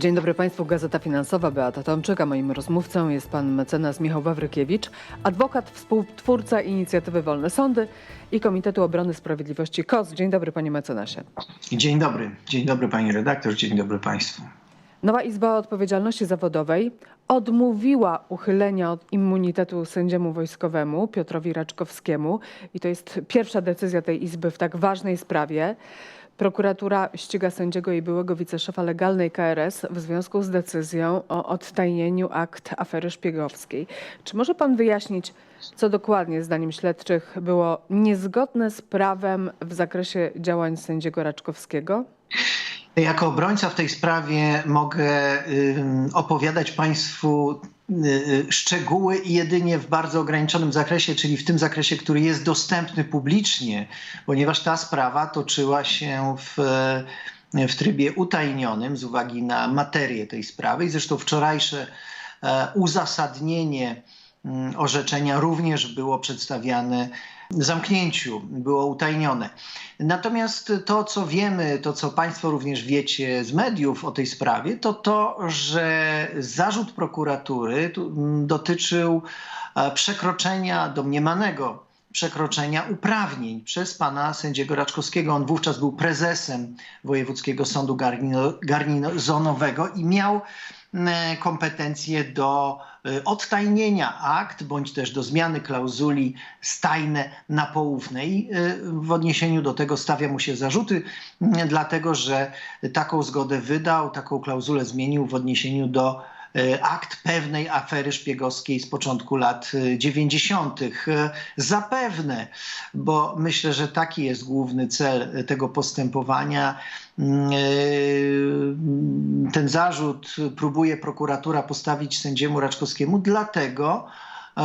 Dzień dobry Państwu, Gazeta Finansowa, Beata Tomczyk, a moim rozmówcą jest pan mecenas Michał Wawrykiewicz, adwokat, współtwórca inicjatywy Wolne Sądy i Komitetu Obrony Sprawiedliwości KOS. Dzień dobry panie mecenasie. Dzień dobry, dzień dobry pani redaktor, dzień dobry państwu. Nowa Izba Odpowiedzialności Zawodowej odmówiła uchylenia od immunitetu sędziemu wojskowemu Piotrowi Raczkowskiemu i to jest pierwsza decyzja tej Izby w tak ważnej sprawie. Prokuratura ściga sędziego i byłego wiceszefa legalnej KRS w związku z decyzją o odtajnieniu akt afery szpiegowskiej. Czy może pan wyjaśnić, co dokładnie zdaniem śledczych było niezgodne z prawem w zakresie działań sędziego Raczkowskiego? Jako obrońca w tej sprawie mogę y, opowiadać Państwu y, szczegóły i jedynie w bardzo ograniczonym zakresie, czyli w tym zakresie, który jest dostępny publicznie, ponieważ ta sprawa toczyła się w, w trybie utajnionym z uwagi na materię tej sprawy. Zresztą wczorajsze e, uzasadnienie mm, orzeczenia również było przedstawiane zamknięciu, było utajnione. Natomiast to, co wiemy, to co Państwo również wiecie z mediów o tej sprawie, to to, że zarzut prokuratury dotyczył e, przekroczenia domniemanego przekroczenia uprawnień przez pana sędziego Raczkowskiego. On wówczas był prezesem Wojewódzkiego Sądu Garnizonowego i miał kompetencje do e, odtajnienia akt, bądź też do zmiany klauzuli stajne na poufne. I e, w odniesieniu do tego stawia mu się zarzuty, dlatego że taką zgodę wydał, taką klauzulę zmienił w odniesieniu do akt pewnej afery szpiegowskiej z początku lat 90. Zapewne, bo myślę, że taki jest główny cel tego postępowania ten zarzut próbuje prokuratura postawić sędziemu Raczkowskiemu, dlatego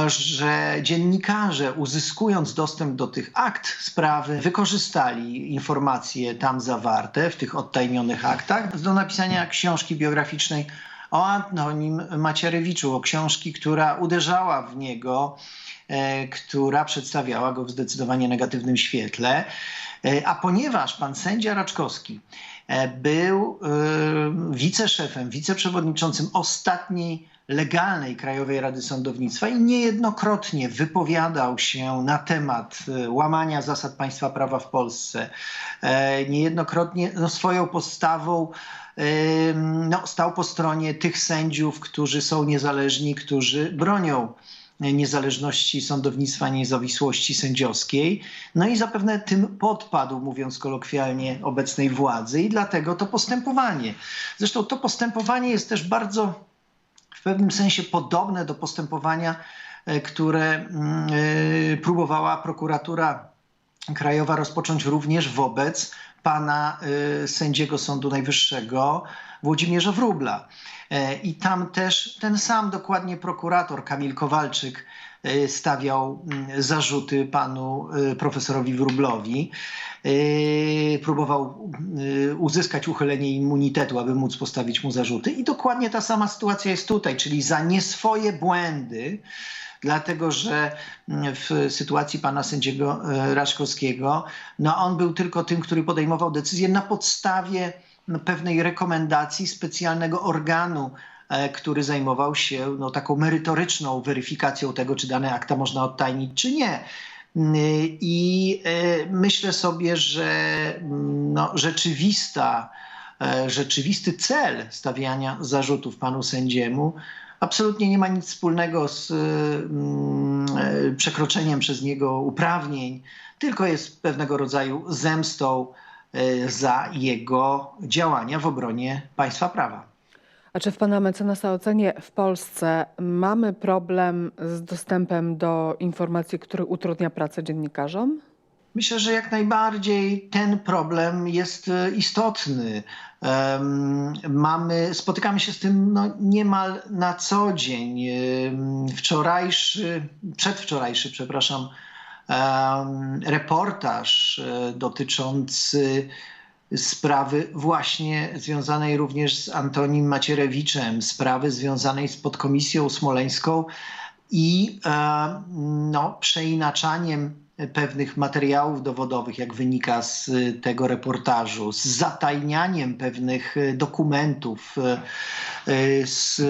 że dziennikarze, uzyskując dostęp do tych akt sprawy, wykorzystali informacje tam zawarte w tych odtajnionych aktach do napisania książki biograficznej o Antonim Macierewiczu, o książki, która uderzała w niego, e, która przedstawiała go w zdecydowanie negatywnym świetle. E, a ponieważ pan sędzia Raczkowski e, był wiceszefem, wiceprzewodniczącym ostatniej legalnej Krajowej Rady Sądownictwa i niejednokrotnie wypowiadał się na temat łamania zasad państwa prawa w Polsce, niejednokrotnie no, swoją postawą no, stał po stronie tych sędziów, którzy są niezależni, którzy bronią niezależności sądownictwa, niezawisłości sędziowskiej. No i zapewne tym podpadł, mówiąc kolokwialnie, obecnej władzy i dlatego to postępowanie. Zresztą to postępowanie jest też bardzo pewnym sensie podobne do postępowania, e, które mm, e, próbowała prokuratura krajowa rozpocząć również wobec pana y, sędziego Sądu Najwyższego Włodzimierza Wróbla. E, I tam też ten sam dokładnie prokurator Kamil Kowalczyk y, stawiał mm, zarzuty panu y, profesorowi Wróblowi. Próbował uzyskać uchylenie immunitetu, aby móc postawić mu zarzuty. I dokładnie ta sama sytuacja jest tutaj, czyli za nie swoje błędy dlatego że mm, w sytuacji pana sędziego e, Raszkowskiego, no on był tylko tym, który podejmował decyzję na podstawie no, pewnej rekomendacji specjalnego organu, e, który zajmował się no, taką merytoryczną weryfikacją tego, czy dane akta można odtajnić, czy nie. Mm, I e, myślę sobie, że mm, no, rzeczywista, rzeczywisty cel stawiania zarzutów panu sędziemu absolutnie nie ma nic wspólnego z mm, e, przekroczeniem przez niego uprawnień, tylko jest pewnego rodzaju zemstą e, za jego działania w obronie państwa prawa. A czy w Pana mecenasa ocenie w Polsce mamy problem z dostępem do informacji, który utrudnia pracę dziennikarzom? Myślę, że jak najbardziej ten problem jest e, istotny. Mamy, spotykamy się z tym no, niemal na co dzień. Wczorajszy, przedwczorajszy, przepraszam, reportaż e, dotyczący sprawy właśnie związanej również z Antonim Macierewiczem, sprawy związanej z podkomisją smoleńską i e, no, przeinaczaniem pewnych materiałów dowodowych, jak wynika z tego reportażu, z zatajnianiem pewnych dokumentów, z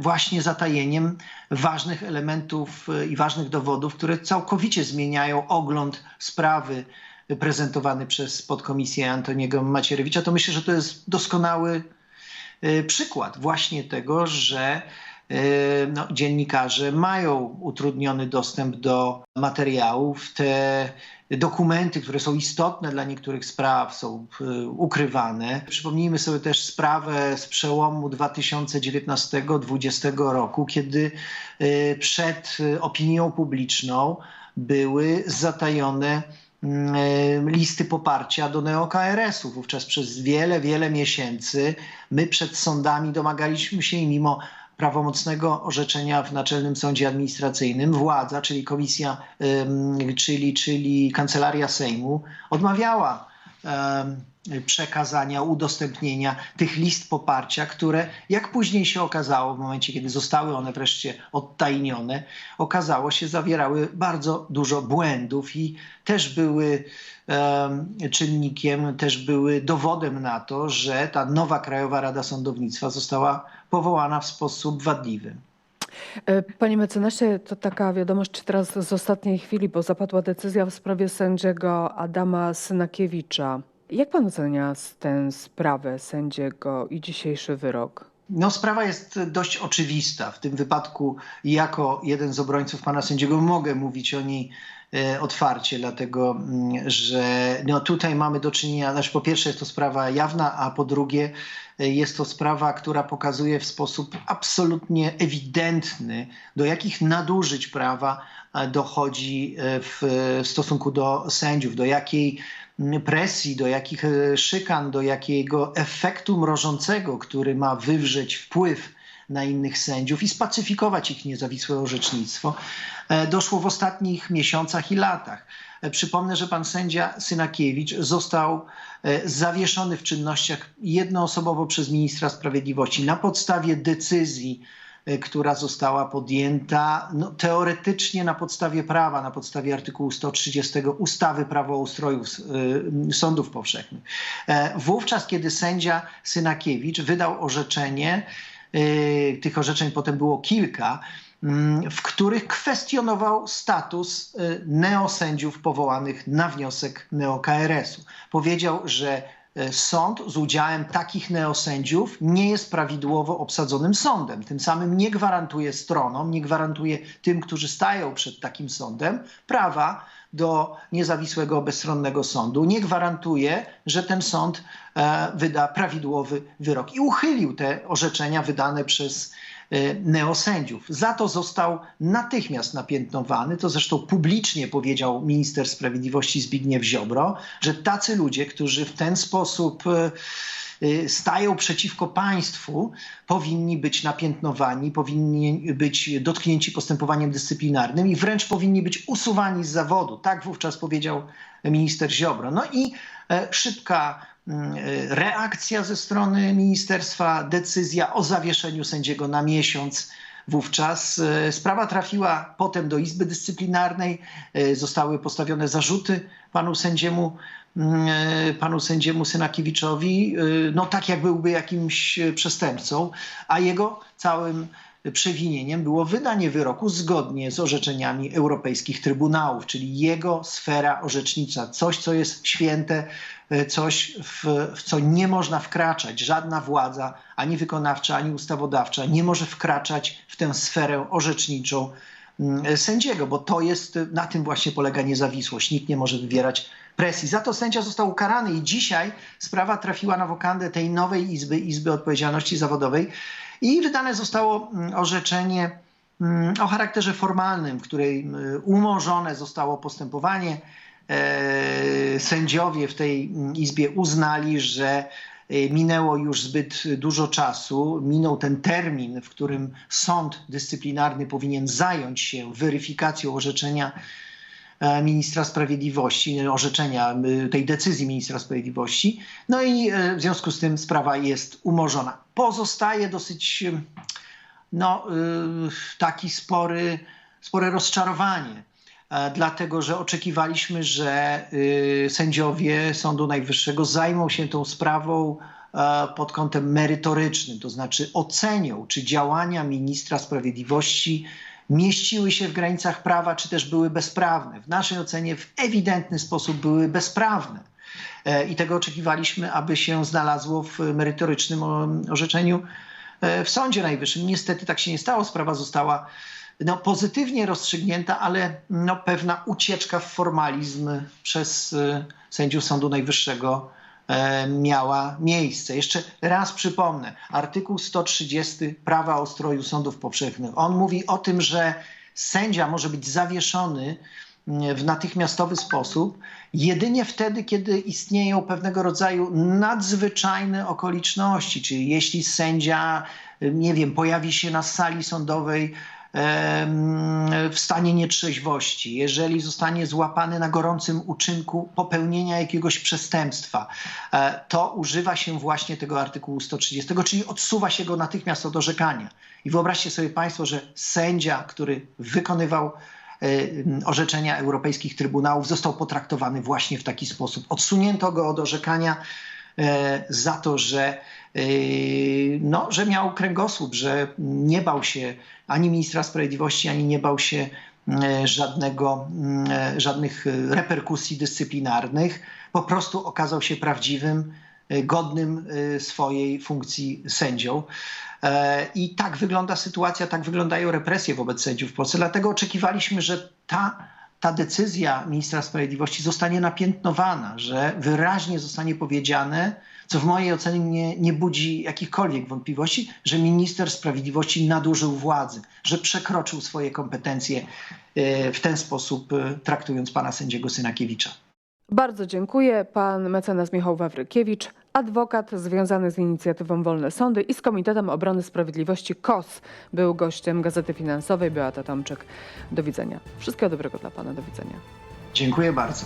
właśnie zatajeniem ważnych elementów i ważnych dowodów, które całkowicie zmieniają ogląd sprawy prezentowany przez podkomisję Antoniego Macierewicza, to myślę, że to jest doskonały przykład właśnie tego, że no, dziennikarze mają utrudniony dostęp do materiałów. Te dokumenty, które są istotne dla niektórych spraw, są ukrywane. Przypomnijmy sobie też sprawę z przełomu 2019-2020 roku, kiedy przed opinią publiczną były zatajone listy poparcia do neo-KRS-u. Wówczas przez wiele, wiele miesięcy my przed sądami domagaliśmy się i mimo prawomocnego orzeczenia w Naczelnym Sądzie Administracyjnym. Władza, czyli komisja, czyli, czyli Kancelaria Sejmu odmawiała przekazania, udostępnienia tych list poparcia, które jak później się okazało, w momencie kiedy zostały one wreszcie odtajnione, okazało się zawierały bardzo dużo błędów i też były czynnikiem, też były dowodem na to, że ta nowa Krajowa Rada Sądownictwa została powołana w sposób wadliwy. Panie mecenasie, to taka wiadomość teraz z ostatniej chwili, bo zapadła decyzja w sprawie sędziego Adama Synakiewicza. Jak pan ocenia tę sprawę sędziego i dzisiejszy wyrok? No, sprawa jest dość oczywista. W tym wypadku, jako jeden z obrońców pana sędziego, mogę mówić o niej otwarcie, dlatego że no, tutaj mamy do czynienia, znaczy po pierwsze jest to sprawa jawna, a po drugie jest to sprawa, która pokazuje w sposób absolutnie ewidentny, do jakich nadużyć prawa dochodzi w stosunku do sędziów, do jakiej presji, do jakich szykan, do jakiego efektu mrożącego, który ma wywrzeć wpływ na innych sędziów i spacyfikować ich niezawisłe orzecznictwo, doszło w ostatnich miesiącach i latach. Przypomnę, że pan sędzia Synakiewicz został zawieszony w czynnościach jednoosobowo przez ministra sprawiedliwości na podstawie decyzji, która została podjęta no, teoretycznie na podstawie prawa, na podstawie artykułu 130 ustawy Prawo o ustroju sądów powszechnych. Wówczas, kiedy sędzia Synakiewicz wydał orzeczenie, tych orzeczeń potem było kilka, w których kwestionował status neosędziów powołanych na wniosek neo-KRS-u. Powiedział, że sąd z udziałem takich neosędziów nie jest prawidłowo obsadzonym sądem. Tym samym nie gwarantuje stronom, nie gwarantuje tym, którzy stają przed takim sądem, prawa do niezawisłego, bezstronnego sądu. Nie gwarantuje, że ten sąd wyda prawidłowy wyrok. I uchylił te orzeczenia wydane przez neosędziów. Za to został natychmiast napiętnowany, to zresztą publicznie powiedział minister sprawiedliwości Zbigniew Ziobro, że tacy ludzie, którzy w ten sposób stają przeciwko państwu, powinni być napiętnowani, powinni być dotknięci postępowaniem dyscyplinarnym i wręcz powinni być usuwani z zawodu. Tak wówczas powiedział minister Ziobro. No i szybka reakcja ze strony ministerstwa, decyzja o zawieszeniu sędziego na miesiąc. Wówczas sprawa trafiła potem do Izby Dyscyplinarnej, zostały postawione zarzuty panu sędziemu, panu sędziemu Synakiewiczowi, no tak jak byłby jakimś przestępcą, a jego całym przewinieniem było wydanie wyroku zgodnie z orzeczeniami europejskich trybunałów, czyli jego sfera orzecznicza, coś, co jest święte, coś, w, w, co nie można wkraczać. Żadna władza, ani wykonawcza, ani ustawodawcza, nie może wkraczać w tę sferę orzeczniczą sędziego, bo to jest, na tym właśnie polega niezawisłość. Nikt nie może wywierać presji. Za to sędzia został ukarany i dzisiaj sprawa trafiła na wokandę tej nowej Izby, Izby Odpowiedzialności Zawodowej i wydane zostało orzeczenie o charakterze formalnym, w której umorzone zostało postępowanie. Sędziowie w tej izbie uznali, że minęło już zbyt dużo czasu, minął ten termin, w którym sąd dyscyplinarny powinien zająć się weryfikacją orzeczenia ministra sprawiedliwości, orzeczenia tej decyzji ministra sprawiedliwości. No i w związku z tym sprawa jest umorzona. Pozostaje dosyć no, taki spory, spore rozczarowanie, e, dlatego że oczekiwaliśmy, że y, sędziowie Sądu Najwyższego zajmą się tą sprawą e, pod kątem merytorycznym, to znaczy ocenią, czy działania ministra sprawiedliwości mieściły się w granicach prawa, czy też były bezprawne. W naszej ocenie w ewidentny sposób były bezprawne. E, I tego oczekiwaliśmy, aby się znalazło w merytorycznym orzeczeniu e, w Sądzie Najwyższym. Niestety tak się nie stało. Sprawa została no, pozytywnie rozstrzygnięta, ale no, pewna ucieczka w formalizm przez e, sędziów Sądu Najwyższego e, miała miejsce. Jeszcze raz przypomnę, artykuł 130 prawa o ustroju sądów powszechnych. On mówi o tym, że sędzia może być zawieszony mm, w natychmiastowy sposób jedynie wtedy, kiedy istnieją pewnego rodzaju nadzwyczajne okoliczności, czyli jeśli sędzia, y, nie wiem, pojawi się na sali sądowej w stanie nietrzeźwości, jeżeli zostanie złapany na gorącym uczynku popełnienia jakiegoś przestępstwa, e, to używa się właśnie tego artykułu 130, czyli odsuwa się go natychmiast od orzekania. I wyobraźcie sobie Państwo, że sędzia, który wykonywał e, orzeczenia europejskich trybunałów, został potraktowany właśnie w taki sposób. Odsunięto go od orzekania za to, że, e, no, że miał kręgosłup, że nie bał się ani ministra sprawiedliwości, ani nie bał się e, żadnego, mm, e, żadnych e, reperkusji dyscyplinarnych. Po prostu okazał się prawdziwym, e, godnym e, swojej funkcji sędzią. E, I tak wygląda sytuacja, tak wyglądają represje wobec sędziów w Polsce. Dlatego oczekiwaliśmy, że ta, ta decyzja ministra sprawiedliwości zostanie napiętnowana, że wyraźnie zostanie powiedziane, co w mojej ocenie nie, nie budzi jakichkolwiek wątpliwości, że minister sprawiedliwości nadużył władzy, że przekroczył swoje kompetencje e, w ten sposób, e, traktując pana sędziego Synakiewicza. Bardzo dziękuję. Pan mecenas Michał Wawrykiewicz, adwokat związany z inicjatywą Wolne Sądy i z Komitetem Obrony Sprawiedliwości KOS, był gościem Gazety Finansowej. Beata Tomczyk. Do widzenia. Wszystkiego dobrego dla Pana. Do widzenia. Dziękuję bardzo.